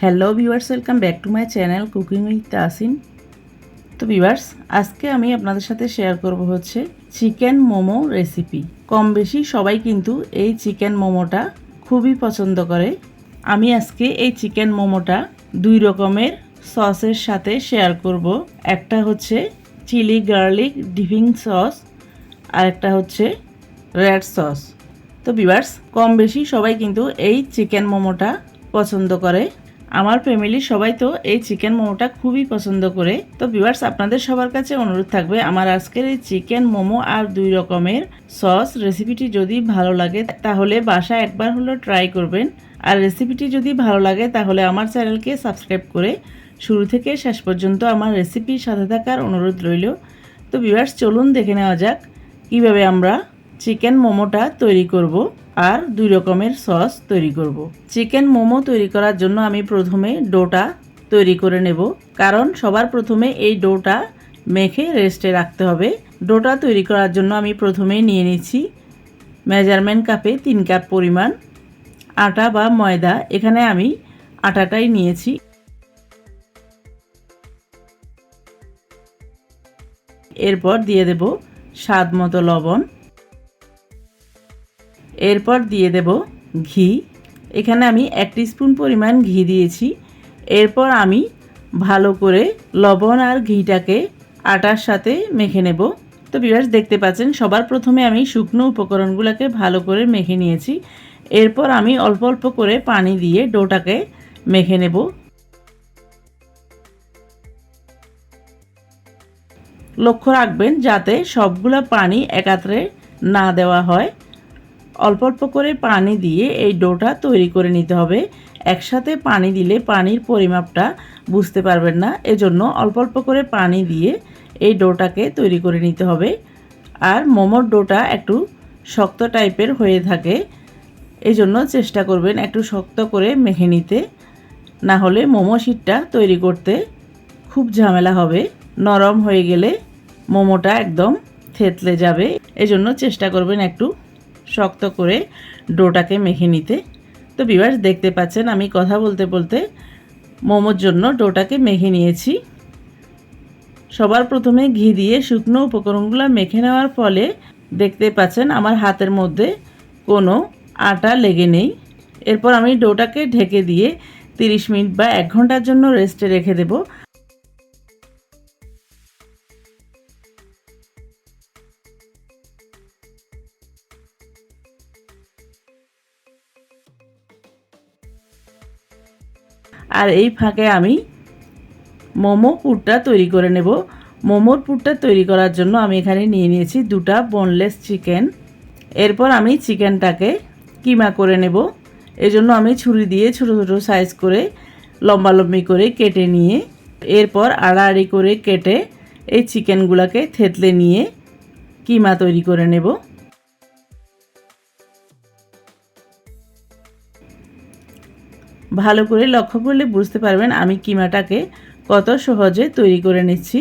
Hello viewers welcome back to my channel cooking with Tasin তো viewers আজকে আমি আপনাদের সাথে শেয়ার করব হচ্ছে চিকেন মোমো রেসিপি কম বেশি সবাই কিন্তু এই চিকেন মোমোটা খুবই পছন্দ করে। আমি আজকে এই চিকেন মোমোটা দুই রকমের সসের সাথে শেয়ার করব। একটা হচ্ছে চিলি গার্লিক ডিপিং সস আর একটা হচ্ছে রেড সস তো ভিউয়ার্স কম বেশি সবাই কিন্তু এই চিকেন মোমোটা পছন্দ করে। আমার ফ্যামিলির সবাই তো এই চিকেন মোমোটা খুবই পছন্দ করে। তো ভিউয়ার্স আপনাদের সবার কাছে অনুরোধ থাকবে, আমার আজকের এই চিকেন মোমো আর দুই রকমের সস রেসিপিটি যদি ভালো লাগে, তাহলে বাসা একবার হলো ট্রাই করবেন। আর রেসিপিটি যদি ভালো লাগে, তাহলে আমার চ্যানেলকে সাবস্ক্রাইব করে শুরু থেকে শেষ পর্যন্ত আমার রেসিপির সাথে থাকার অনুরোধ রইল। তো ভিউয়ার্স চলুন দেখে নেওয়া যাক কীভাবে আমরা চিকেন মোমোটা তৈরি করব। আর দুই রকমের সস তৈরি করব। চিকেন মোমো তৈরি করার জন্য আমি প্রথমে ডোটা তৈরি করে নেব। কারণ সবার প্রথমে এই ডোটা মেখে রেস্টে রাখতে হবে। ডোটা তৈরি করার জন্য আমি প্রথমেই নিয়ে নিচ্ছি মেজারমেন্ট কাপে তিন কাপ পরিমাণ আটা বা ময়দা। এখানে আমি আটাটাই নিয়েছি। এরপর দিয়ে দেব স্বাদ মতো লবণ। এরপর দিয়ে দেব ঘি। এখানে আমি এক স্পুন পরিমাণ ঘি দিয়েছি। এরপর আমি ভালো করে লবণ আর ঘিটাকে আটার সাথে মেখে নেব। তো বিরাজ দেখতে পাচ্ছেন, সবার প্রথমে আমি শুকনো উপকরণগুলোকে ভালো করে মেখে নিয়েছি। এরপর আমি অল্প অল্প করে পানি দিয়ে ডোটাকে মেখে নেব। লক্ষ্য রাখবেন, যাতে সবগুলো পানি একাত্রে না দেওয়া হয়। অল্প অল্প করে পানি দিয়ে এই ডোটা তৈরি করে নিতে হবে। একসাথে পানি দিলে পানির পরিমাপটা বুঝতে পারবেন না, এজন্য অল্প অল্প করে পানি দিয়ে এই ডোটাকে তৈরি করে নিতে হবে। আর মোমোর ডোটা একটু শক্ত টাইপের হয়ে থাকে এই জন্য চেষ্টা করবেন একটু শক্ত করে মেখে নিতে। না হলে মোমো শিটটা তৈরি করতে খুব ঝামেলা হবে, নরম হয়ে গেলে মোমোটা একদম থেতলে যাবে, এজন্য চেষ্টা করবেন একটু শক্ত করে ডোটাকে মেখে নিতে। তো বিভাস দেখতে পাচ্ছেন, আমি কথা বলতে বলতে মোমোর জন্য ডোটাকে মেখে নিয়েছি। সবার প্রথমে ঘি দিয়ে শুকনো উপকরণগুলো মেখে নেওয়ার ফলে দেখতে পাচ্ছেন আমার হাতের মধ্যে কোনো আটা লেগে নেই। এরপর আমি ডোটাকে ঢেকে দিয়ে 30 মিনিট বা এক ঘণ্টার জন্য রেস্টে রেখে দেবো। আর এই ফাঁকে আমি মোমো পুরটা তৈরি করে নেব। মোমোর পুরটা তৈরি করার জন্য আমি এখানে নিয়ে নিয়েছি দুটা বোনলেস চিকেন এরপর আমি চিকেনটাকে কিমা করে নেব। এজন্য আমি ছুরি দিয়ে ছোটো ছোটো সাইজ করে, লম্বা লম্বি করে কেটে নিয়ে, এরপর আড়াআড়ি করে কেটে এই চিকেনগুলোকে থেতলে নিয়ে কিমা তৈরি করে নেব। ভালো করে লক্ষ্য করলে বুঝতে পারবেন আমি কিমাটাকে কত সহজে তৈরি করে নিচ্ছি।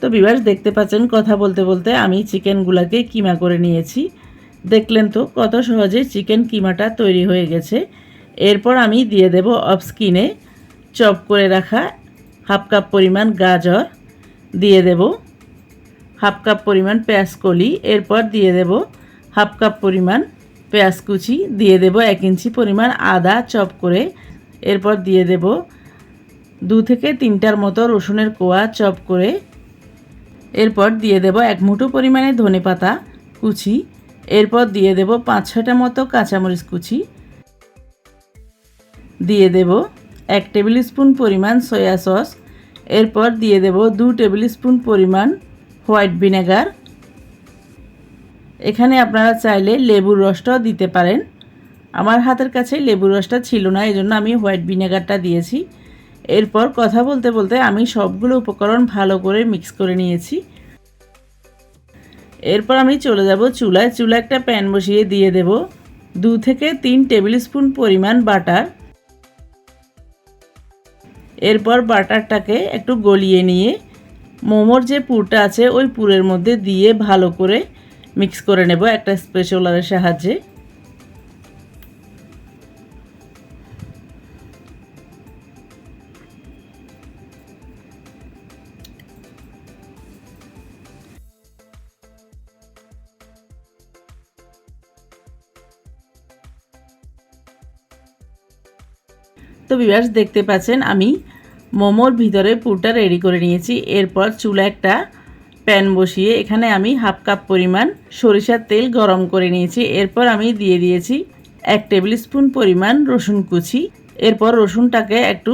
তো বিবাস দেখতে পাচ্ছেন কথা বলতে বলতে আমি চিকেনগুলোকে কিমা করে নিয়েছি। দেখলেন তো কত সহজে চিকেন কিমাটা তৈরি হয়ে গেছে। এরপর আমি দিয়ে দেব অফ স্কিনে চপ করে রাখা হাফ কাপ পরিমাণ গাজর, দিয়ে দেব হাফ কাপ পরিমাণ পেঁয়াজ কলি এরপর দিয়ে দেব হাফ কাপ পরিমাণ পেঁয়াজ কুচি দিয়ে দেব এক ইঞ্চি পরিমাণ আদা চপ করে, এরপর দিয়ে দেব দু থেকে তিনটার মতো রসুনের কোয়া চপ করে এরপর দিয়ে দেব এক মুঠো পরিমাণে ধনে পাতা কুচি। এরপর দিয়ে দেব পাঁচ ছটা মতো কাঁচামরিচ কুচি। দিয়ে দেব এক টেবিল স্পুন পরিমাণ সয়া সস। এরপর দিয়ে দেব দু টেবিল স্পুন পরিমাণ হোয়াইট ভিনেগার। এখানে আপনারা চাইলে লেবুর রসটাও দিতে পারেন। আমার হাতের কাছে লেবুর রসটা ছিল না এই জন্য আমি হোয়াইট ভিনেগারটা দিয়েছি। এরপর কথা বলতে বলতে আমি সবগুলো উপকরণ ভালো করে মিক্স করে নিয়েছি। এরপর আমি চলে যাব চুলায়। চুলা একটা প্যান বসিয়ে দিয়ে দেব। দু থেকে তিন টেবিল স্পুন পরিমাণ বাটার এরপর বাটারটাকে একটু গলিয়ে নিয়ে মোমোর যে পুরটা আছে, ওই পুরের মধ্যে দিয়ে ভালো করে মিক্স করে নেব একটা স্পেশালারের সাহায্যে। তো বিভার্স দেখতে পাচ্ছেন, আমি মোমোর ভিতরে পুরটা রেডি করে নিয়েছি। এরপর চুলা একটা প্যান বসিয়ে এখানে আমি হাফ কাপ পরিমাণ সরিষার তেল গরম করে নিয়েছি। এরপর আমি দিয়ে দিয়েছি এক টেবিল স্পুন পরিমাণ রসুন কুচি। এরপর রসুনটাকে একটু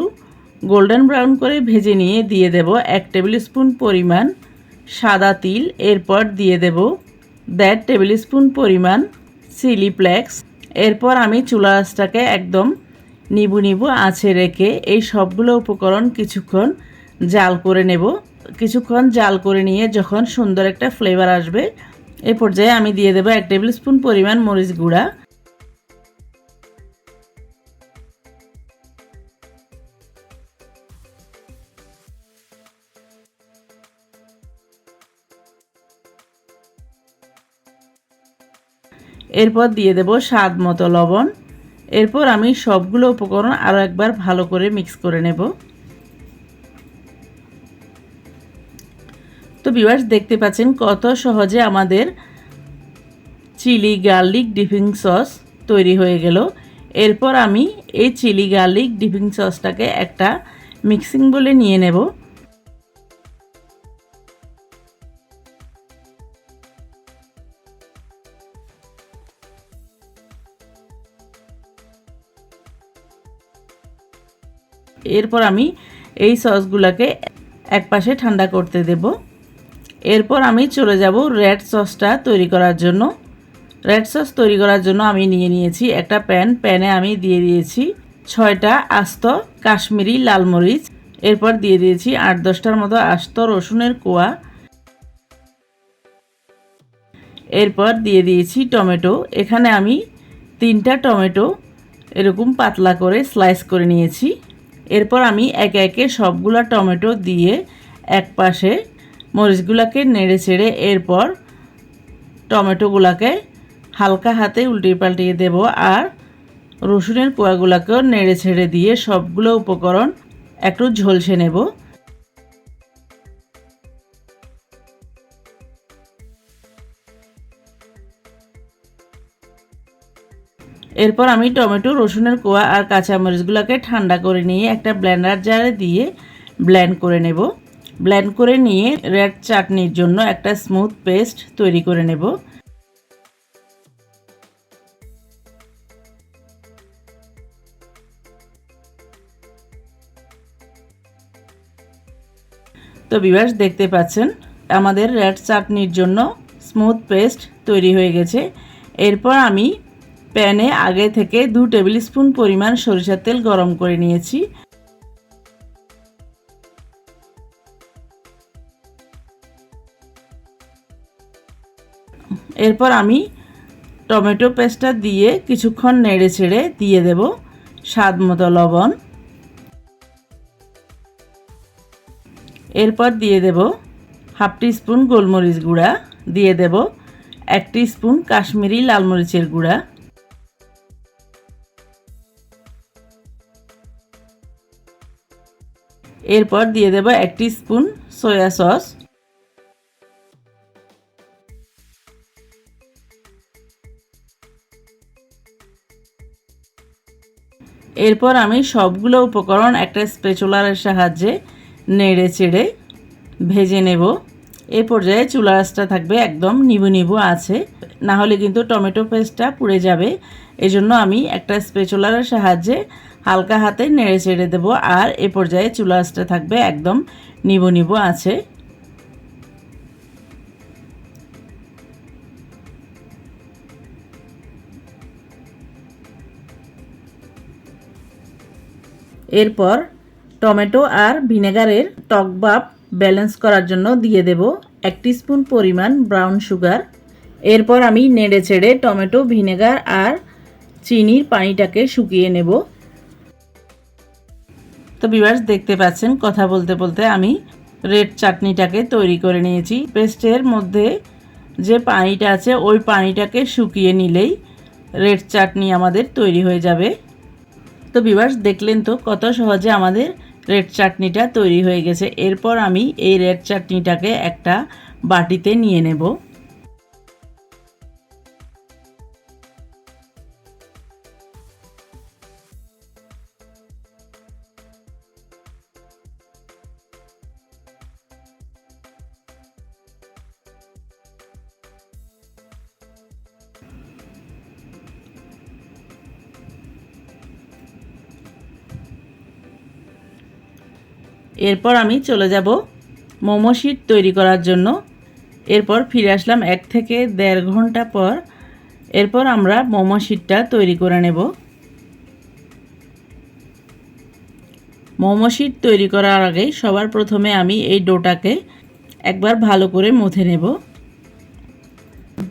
গোল্ডেন ব্রাউন করে ভেজে নিয়ে দিয়ে দেব এক টেবিল স্পুন পরিমাণ সাদা তিল। এরপর দিয়ে দেব দেড় টেবিল স্পুন পরিমাণ চিলি ফ্লেক্স। এরপর আমি চুলা আঁচটাকে একদম নিবু নিবু আছে রেখে এই সবগুলো উপকরণ কিছুক্ষণ জাল করে নেব। কিছুক্ষণ জাল করে নিয়ে যখন সুন্দর একটা ফ্লেভার আসবে, এ পর্যায়ে আমি দিয়ে দেবো এক টেবিল স্পুন পরিমাণ মরিচ গুঁড়া। এরপর দিয়ে দেব স্বাদ মতো লবণ। এরপর আমি সবগুলো উপকরণ আরও একবার ভালো করে মিক্স করে নেব। তো বিভার্স দেখতে পাচ্ছেন কত সহজে আমাদের চিলি গার্লিক ডিপিং সস তৈরি হয়ে গেল। এরপর আমি এই চিলি গার্লিক ডিপিং সসটাকে একটা মিক্সিং বলে নিয়ে নেব। এরপর আমি এই সসগুলোকে এক পাশে ঠান্ডা করতে দেব। এরপর আমি চলে যাব রেড সসটা তৈরি করার জন্য। রেড সস তৈরি করার জন্য আমি নিয়ে নিয়েছি একটা প্যান। প্যানে আমি দিয়ে দিয়েছি ছয়টা আস্ত কাশ্মীরি লাল মরিচ। এরপর দিয়ে দিয়েছি আট দশটার মতো আস্ত রসুনের কোয়া। এরপর দিয়ে দিয়েছি টমেটো। এখানে আমি তিনটা টমেটো এরকম পাতলা করে স্লাইস করে নিয়েছি। এরপর আমি একে একে সবগুলো টমেটো দিয়ে এক পাশে মরিচগুলোকে নেড়ে ছেড়ে এরপর টমেটোগুলোকে হালকা হাতে উল্টিয়ে পাল্টিয়ে দেব আর রসুনের পোয়াগুলোকেও নেড়ে ছেড়ে দিয়ে সবগুলো উপকরণ একটু ঝলসে নেব। এরপর আমি টমেটো, রসুনের কোয়া আর কাঁচামরিচগুলোকে ঠান্ডা করে নিয়ে একটা ব্লেন্ডার জারে দিয়ে ব্লেন্ড করে নেব। ব্লেন্ড করে নিয়ে রেড চাটনির জন্য একটা স্মুথ পেস্ট তৈরি করে নেব। তো বিবাস দেখতে পাচ্ছেন, আমাদের রেড চাটনির জন্য স্মুথ পেস্ট তৈরি হয়ে গেছে। এরপর আমি প্যানে আগে থেকে দু টেবিল স্পুন পরিমাণ সরিষার তেল গরম করে নিয়েছি। এরপর আমি টমেটো পেস্টটা দিয়ে কিছুক্ষণ নেড়ে ছেড়ে দিয়ে দেব স্বাদ মতো লবণ। এরপর দিয়ে দেব হাফ টি স্পুন গোলমরিচ গুঁড়া, দিয়ে দেব এক স্পুন কাশ্মীরি লাল মরিচের গুঁড়া। এরপর দিয়ে দেব এক স্পুন সয়া সস। এরপর আমি সবগুলো উপকরণ একটা স্পেচুলারের সাহায্যে নেড়ে চেড়ে ভেজে নেব। এ পর্যায়ে চুলা আঁচটা থাকবে একদম নিবু নিবু আছে, না হলে কিন্তু টমেটো পেস্টটা পুড়ে যাবে। এজন্য আমি একটা স্পেচুলারের সাহায্যে হালকা হাতে নেড়ে চেড়ে দেবো, আর এ পর্যায়ে চুলা আঁচটা থাকবে একদম নিবো নিবো আছে। এরপর টমেটো আর ভিনেগারের টক বাপ ব্যালেন্স করার জন্য দিয়ে দেব এক স্পুন পরিমাণ ব্রাউন সুগার। এরপর আমি নেড়ে ছেড়ে টমেটো, ভিনেগার আর চিনির পানিটাকে শুকিয়ে নেব। তো বিভার্স দেখতে পাচ্ছেন, কথা বলতে বলতে আমি রেড চাটনিটাকে তৈরি করে নিয়েছি। পেস্টের মধ্যে যে পানিটা আছে, ওই পানিটাকে শুকিয়ে নিলেই রেড চাটনি আমাদের তৈরি হয়ে যাবে। তো বিভার্স দেখলেন তো কত সহজে আমাদের রেড চাটনিটা তৈরি হয়ে গেছে। এরপর আমি এই রেড চাটনিটাকে একটা বাটিতে নিয়ে নেব। এরপর আমি চলে যাব মোমো শিট তৈরি করার জন্য। এরপর ফিরে আসলাম এক থেকে দেড় ঘণ্টা পর। এরপর আমরা মোমো শিটটা তৈরি করে নেব। মোমো শিট তৈরি করার আগে সবার প্রথমে আমি এই ডোটাকে একবার ভালো করে মুথে নেব।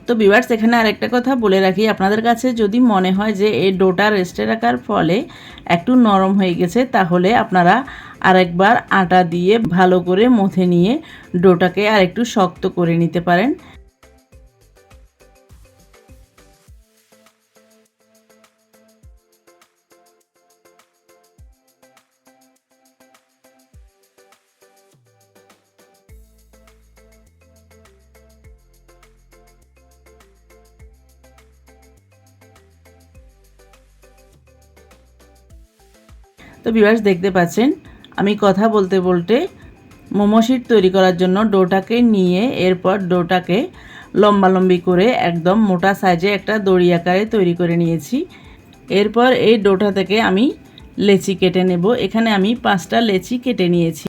তো বিভার্স এখানে আরেকটা কথা বলে রাখি। আপনাদের কাছে যদি মনে হয় যে এই ডোটা রেস্টে রাখার ফলে একটু নরম হয়ে গেছে, তাহলে আপনারা আরেকবার আটা দিয়ে ভালো করে মথে নিয়ে ডোটাকে আর একটু শক্ত করে নিতে পারেন। তো বিভাস দেখতে পাচ্ছেন আমি কথা বলতে বলতে মোমো শিট তৈরি করার জন্য ডোটাকে নিয়ে এরপর ডোটাকে লম্বালম্বি করে একদম মোটা সাইজে একটা দড়ি আকারে তৈরি করে নিয়েছি। এরপর এই ডোটা থেকে আমি লেচি কেটে নেব। এখানে আমি পাঁচটা লেচি কেটে নিয়েছি।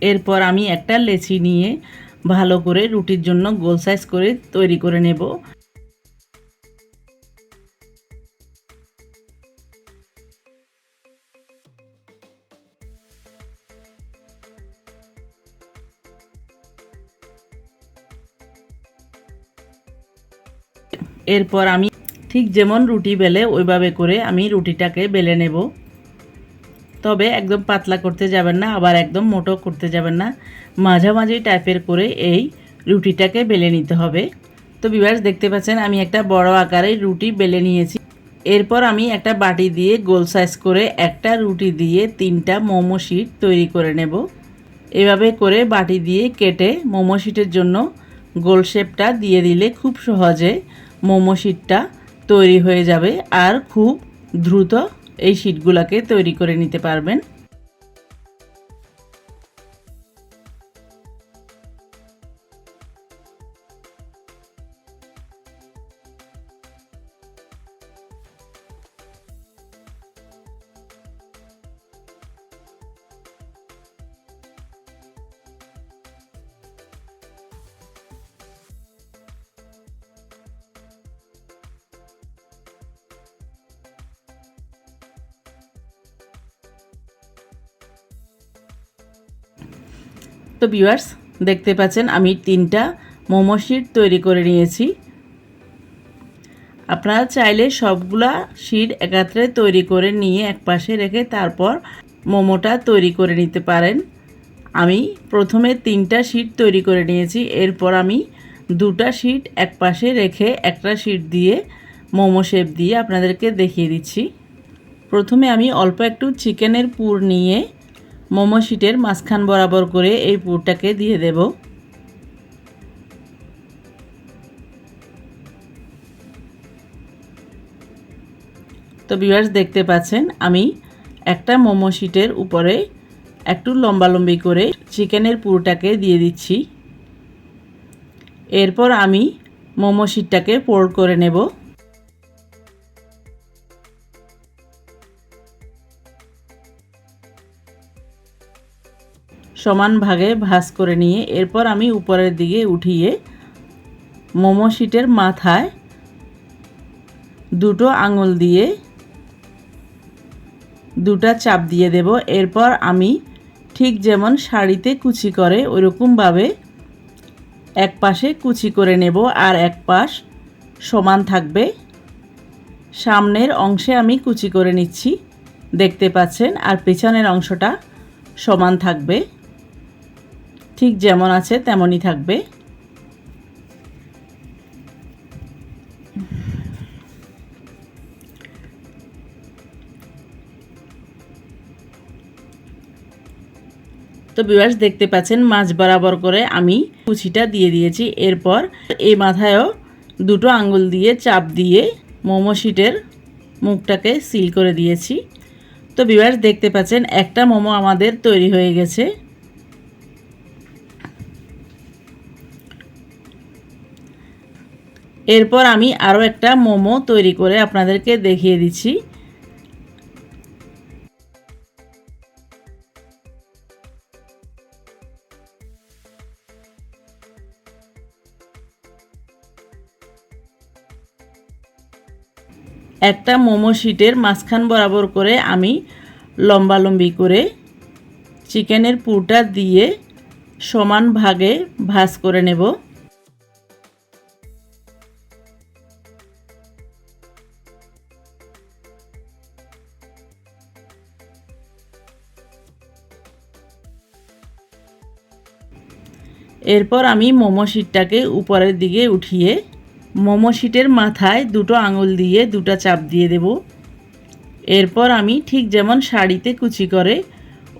এরপর আমি একটা লেচি নিয়ে ভালো করে রুটির জন্য গোল সাইজ করে তৈরি করে নেব। এরপর আমি ঠিক যেমন রুটি বেলে ওইভাবে করে আমি রুটিটাকে বেলে নেব। তবে একদম পাতলা করতে যাবেন না, আবার একদম মোটো করতে যাবেন না। মাঝামাঝি টাইপের করে এই রুটিটাকে বেলে নিতে হবে। তো বিভাস দেখতে পাচ্ছেন, আমি একটা বড় আকারে রুটি বেলে নিয়েছি। এরপর আমি একটা বাটি দিয়ে গোল সাইজ করে একটা রুটি দিয়ে তিনটা মোমো শিট তৈরি করে নেব। এভাবে করে বাটি দিয়ে কেটে মোমো শিটের জন্য গোল শেপটা দিয়ে দিলে খুব সহজে মোমো শিটটা তৈরি হয়ে যাবে আর খুব দ্রুত এই শিটগুলোকে তৈরি করে নিতে পারবেন। তো ভিউয়ার্স দেখতে পাচ্ছেন আমি তিনটা মোমো শিট তৈরি করে নিয়েছি। আপনারা চাইলে সবগুলা শিট একাত্রে তৈরি করে নিয়ে এক পাশে রেখে তারপর মোমোটা তৈরি করে নিতে পারেন। আমি প্রথমে তিনটা শিট তৈরি করে নিয়েছি, এরপর আমি দুটা শিট এক পাশে রেখে একটা শিট দিয়ে মোমো শেপ দিয়ে আপনাদেরকে দেখিয়ে দিচ্ছি। প্রথমে আমি অল্প একটু চিকেনের পুর নিয়ে মোমো শিটের মাঝখান বরাবর করে এই পুরটাকে দিয়ে দেব। তো ভিউয়ার্স দেখতে পাচ্ছেন, আমি একটা মোমো শিটের উপরে একটু লম্বালম্বি করে চিকেনের পুরোটাকে দিয়ে দিচ্ছি। এরপর আমি মোমো শিটটাকে পোল্ড করে নেব। সমান ভাগে ভাঁজ করে নিয়ে এরপর আমি উপরের দিকে উঠিয়ে মোমো শিটের মাথায় দুটো আঙুল দিয়ে দুটা চাপ দিয়ে দেব। এরপর আমি ঠিক যেমন শাড়িতে কুচি করে ওইরকমভাবে এক পাশে কুচি করে নেব আর এক পাশ সমান থাকবে। সামনের অংশে আমি কুচি করে নিচ্ছি। দেখতে পাচ্ছেন? আর পেছনের অংশটা সমান থাকবে। ঠিক যেমন আছে, তেমনই থাকবে। তো বিবাস দেখতে পাচ্ছেন, মাছ বরাবর করে আমি কুচিটা দিয়ে দিয়েছি। এরপর এই মাথায়ও দুটো আঙ্গুল দিয়ে চাপ দিয়ে মোমো শিটের মুখটাকে সিল করে দিয়েছি। তো বিবাস দেখতে পাচ্ছেন, একটা মোমো আমাদের তৈরি হয়ে গেছে। এরপর আমি আরও একটা মোমো তৈরি করে আপনাদেরকে দেখিয়ে দিচ্ছি। একটা মোমো শিটের মাঝখান বরাবর করে আমি লম্বালম্বি করে চিকেনের পুরটা দিয়ে সমান ভাগে ভাজ করে নেব। এরপর আমি মোমো শিটটাকে উপরের দিকে উঠিয়ে মোমো শিটের মাথায় দুটো আঙুল দিয়ে দুটো চাপ দিয়ে দেব। এরপর আমি ঠিক যেমন শাড়িতে কুচি করে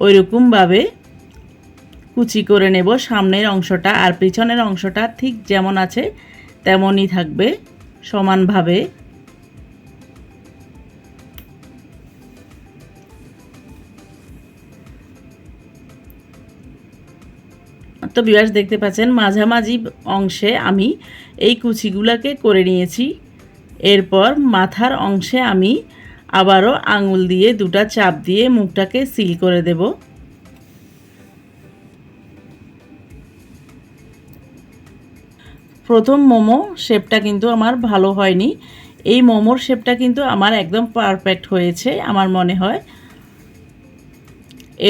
ওই রকমভাবে কুচি করে নেব। সামনের অংশটা আর পিছনের অংশটা ঠিক যেমন আছে, তেমনই থাকবে, সমানভাবে। তো বিবাস দেখতে পাচ্ছেন, মাঝামাঝি অংশে আমি এই কুচিগুলোকে করে নিয়েছি। এরপর মাথার অংশে আমি আবারও আঙুল দিয়ে দুটা চাপ দিয়ে মুখটাকে সিল করে দেব। প্রথম মোমো শেপটা কিন্তু আমার ভালো হয়নি। এই মোমোর শেপটা কিন্তু আমার একদম পারফেক্ট হয়েছে, আমার মনে হয়।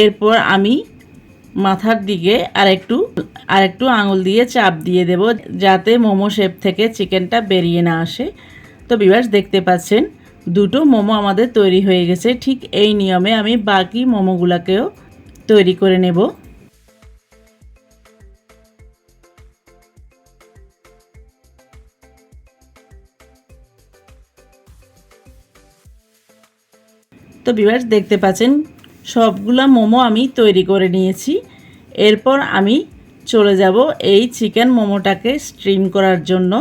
এরপর আমি মাথার দিকে আর একটু আর একটু আঙুল দিয়ে চাপ দিয়ে দেব যাতে মোমো শেপ থেকে চিকেনটা বেরিয়ে না আসে। তো বিবাস দেখতে পাচ্ছেন, দুটো মোমো আমাদের তৈরি হয়ে গেছে। ঠিক এই নিয়মে আমি বাকি মোমোগুলোকেও তৈরি করে নেব। তো বিভাস দেখতে পাচ্ছেন সবগুলা মোমো আমি তৈরি করে নিয়েছি। এরপর আমি চলে যাব এই চিকেন মোমোটাকে স্ট্রিম করার জন্য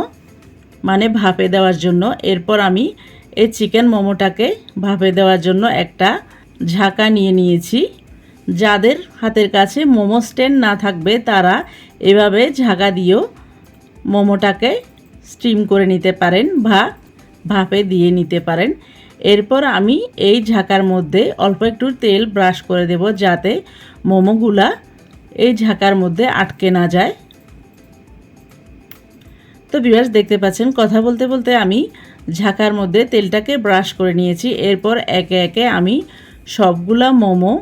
মানে ভাপে দেওয়ার জন্য। এরপর আমি এই চিকেন মোমোটাকে ভাপে দেওয়ার জন্য একটা ঝাঁকা নিয়ে নিয়েছি। যাদের হাতের কাছে মোমো স্ট্যান্ড না থাকবে, তারা এভাবে ঝাঁকা দিয়েও মোমোটাকে স্টিম করে নিতে পারেন বা ভাপে দিয়ে নিতে পারেন। এরপর আমি এই ঝাঁকার মধ্যে অল্প একটু তেল ব্রাশ করে দেব যাতে মোমোগুলা এই ঝাঁকার মধ্যে আটকে না যায়। তো বিভাস দেখতে পাচ্ছেন, কথা বলতে বলতে আমি ঝাঁকার মধ্যে তেলটাকে ব্রাশ করে নিয়েছি। এরপর একে একে আমি সবগুলা মোমো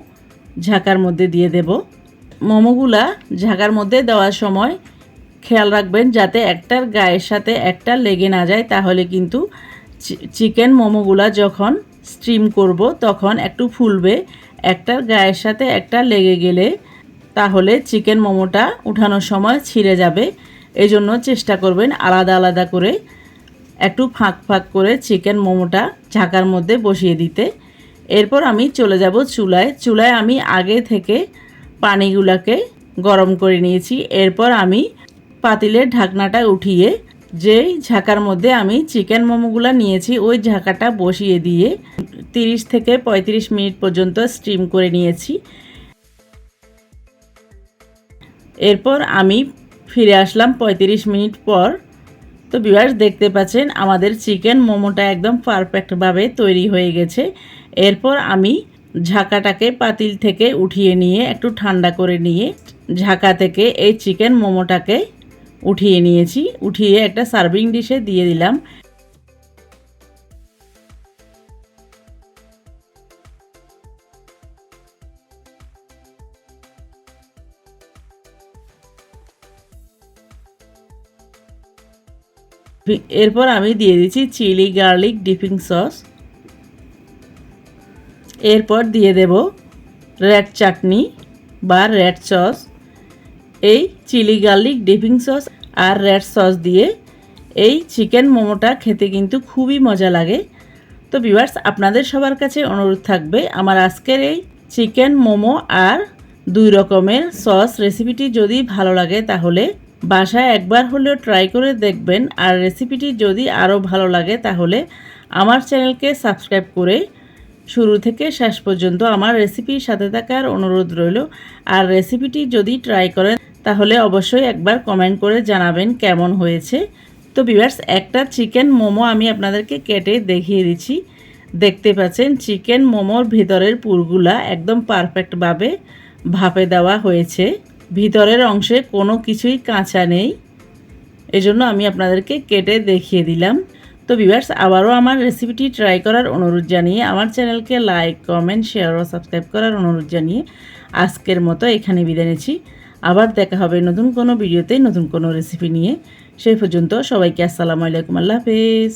ঝাঁকার মধ্যে দিয়ে দেব। মোমোগুলা ঝাঁকার মধ্যে দেওয়ার সময় খেয়াল রাখবেন যাতে একটার গায়ের সাথে একটা লেগে না যায়, তাহলে কিন্তু চিকেন মোমোগুলা যখন স্টিম করব, তখন একটু ফুলবে একটার গায়ের সাথে একটা লেগে গেলে তাহলে চিকেন মোমোটা উঠানোর সময় ছিঁড়ে যাবে। এই জন্য চেষ্টা করবেন আলাদা আলাদা করে একটু ফাঁক ফাঁক করে চিকেন মোমোটা ঝাঁকার মধ্যে বসিয়ে দিতে। এরপর আমি চলে যাব চুলায়। চুলায় আমি আগে থেকে পানিগুলাকে গরম করে নিয়েছি। এরপর আমি পাতিলের ঢাকনাটা উঠিয়ে যেই ঝাঁকার মধ্যে আমি চিকেন মোমোগুলো নিয়েছি, ওই ঝাঁকাটা বসিয়ে দিয়ে তিরিশ থেকে পঁয়ত্রিশ মিনিট পর্যন্ত স্টিম করে নিয়েছি। এরপর আমি ফিরে আসলাম পঁয়ত্রিশ মিনিট পর। তো বিভাস দেখতে পাচ্ছেন, আমাদের চিকেন মোমোটা একদম পারফেক্টভাবে তৈরি হয়ে গেছে। এরপর আমি ঝাঁকাটাকে পাতিল থেকে উঠিয়ে নিয়ে একটু ঠান্ডা করে নিয়ে ঝাঁকা থেকে এই চিকেন মোমোটাকে উঠিয়ে নিয়েছি। উঠিয়ে একটা সার্ভিং ডিশে দিয়ে দিলাম। এরপর আমি দিয়ে দিচ্ছি চিলি গার্লিক ডিপিং সস এরপর দিয়ে দেব রেড চাটনি বা রেড সস এই চিলি গার্লিক ডিপিং সস আর রেড সস দিয়ে এই চিকেন মোমোটা খেতে কিন্তু খুবই মজা লাগে। তো ভিউয়ার্স, আপনাদের সবার কাছে অনুরোধ থাকবে আমার আজকের এই চিকেন মোমো আর দুই রকমের সস রেসিপিটি যদি ভালো লাগে তাহলে বাসায় একবার হলেও ট্রাই করে দেখবেন। আর রেসিপিটি যদি আরও ভালো লাগে তাহলে আমার চ্যানেলকে সাবস্ক্রাইব করে শুরু থেকে শেষ পর্যন্ত আমার রেসিপির সাথে থাকার অনুরোধ রইল। আর রেসিপিটি যদি ট্রাই করেন তাহলে অবশ্যই একবার কমেন্ট করে জানাবেন কেমন হয়েছে। তো বিভার্স একটা চিকেন মোমো আমি আপনাদেরকে কেটে দেখিয়ে দিচ্ছি। দেখতে পাচ্ছেন চিকেন মোমোর ভিতরের পুরগুলা একদম পারফেক্টভাবে ভাপে দেওয়া হয়েছে। ভিতরের অংশে কোনো কিছুই কাঁচা নেই। এজন্য আমি আপনাদেরকে কেটে দেখিয়ে দিলাম। তো ভিভার্স আবারও আমার রেসিপিটি ট্রাই করার অনুরোধ জানিয়ে, আমার চ্যানেলকে লাইক কমেন্ট শেয়ার ও সাবস্ক্রাইব করার অনুরোধ জানিয়ে আজকের মতো এখানে বিদায় নিচ্ছি। আবার দেখা হবে নতুন কোনো ভিডিওতে, নতুন কোনো রেসিপি নিয়ে। সেই পর্যন্ত সবাইকে আসসালামু আলাইকুম, আল্লাহ হাফেজ।